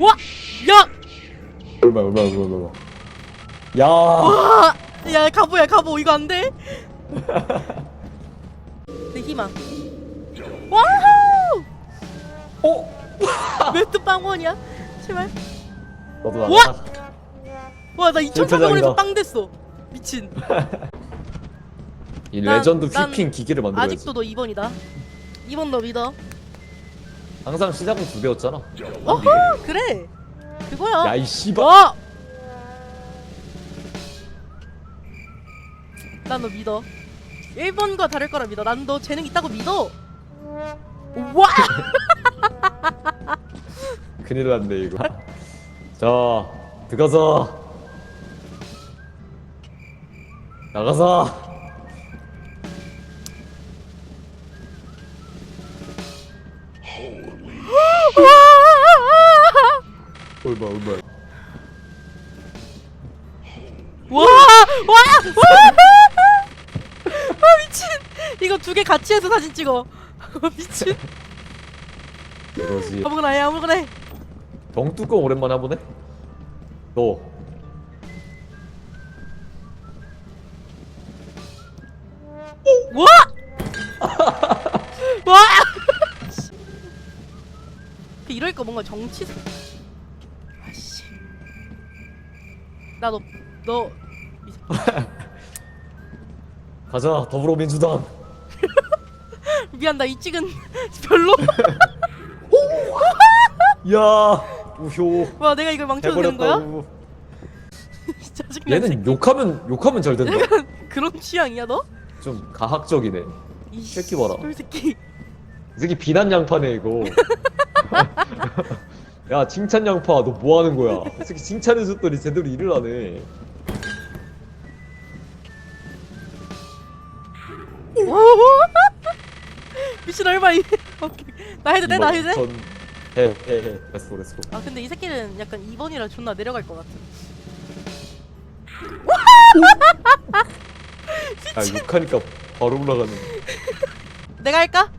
와! 야! 얼마 얼마 얼마 얼마 야 와! 야 가보야 가보 이거 안 돼? 내 희망. 와우! 어? 왜또 빵원이야? 제발. 너도 와! 나가 와나 2,400원에서 실패작이다. 빵 됐어. 미친. 이 난- 레전드 난 휘핑 기계를 만들어야지 아직도 너 2번이다. 2번 너 믿어. 항상 시작은 두 배였잖아 어허 그래. 그거야. 야 이 씨발 어! 난 너 믿어. 1번과 다를 거라 믿어. 난 너 재능 있다고 믿어. 와! 큰일 났네 이거 자 들어가서 나가서 얼마 얼마 와! 와! 와! 아 미친. 이거 두 개 같이 해서 사진 찍어. 미친. 이거지 아무거나 해. 아무거나 해. 병뚜껑 오랜만에 한번 해? 너 와! 와! 그 이럴 거 뭔가 정치 나 너 너 가자 더불어민주당 미안 나 이 찍은 별로. 야 우효 와 내가 이걸 망쳐도 되는 거야? 해버렸다고 짜증나. 얘는 욕하면 욕하면 잘 된다 그런 취향이야 너? 좀 가학적이네 이 새끼 봐라. 이 새끼 비난 양파네 이거 야 칭찬 양파 너 뭐 하는 거야 이 새끼 칭찬해 줬더니 제대로 일을 하네 미친 얼마 이. 오케이. 나 해도 돼? 나 해도 돼? 해해해 렛츠고 렛츠고 아 근데 이 새끼는 약간 2번이라 존나 내려갈 것 같아. 아 욕하니까 바로 올라가는 내가 할까?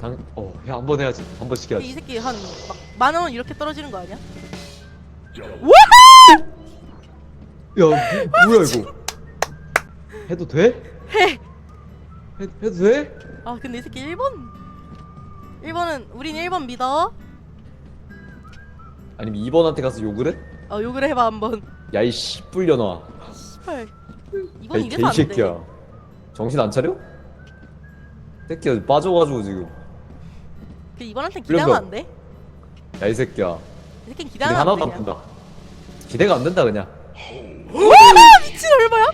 당 어 야 한 번 해야지 한 번씩 이 해야지 새끼 한만원 이렇게 떨어지는 거 아니야? 야 뭐, 뭐야 이거 해도 돼? 해. 해 해도 돼? 아 근데 이 새끼 1번 1번은 우린 1번 믿어 아니면 2번한테 가서 욕을 해? 어 욕을 해봐 한번 야 이 씨 뿔려놔 씨발 이건 야이 이래서 안돼 개새끼야 정신 안 차려? 새끼야 빠져가지고 지금 그 이번한텐 기대하면 안 돼? 야 이 새끼야. 이 새끼는 기대 기대하면 하나도 안돼 안 된다. 기대가 안 된다 그냥. 미친 얼마야?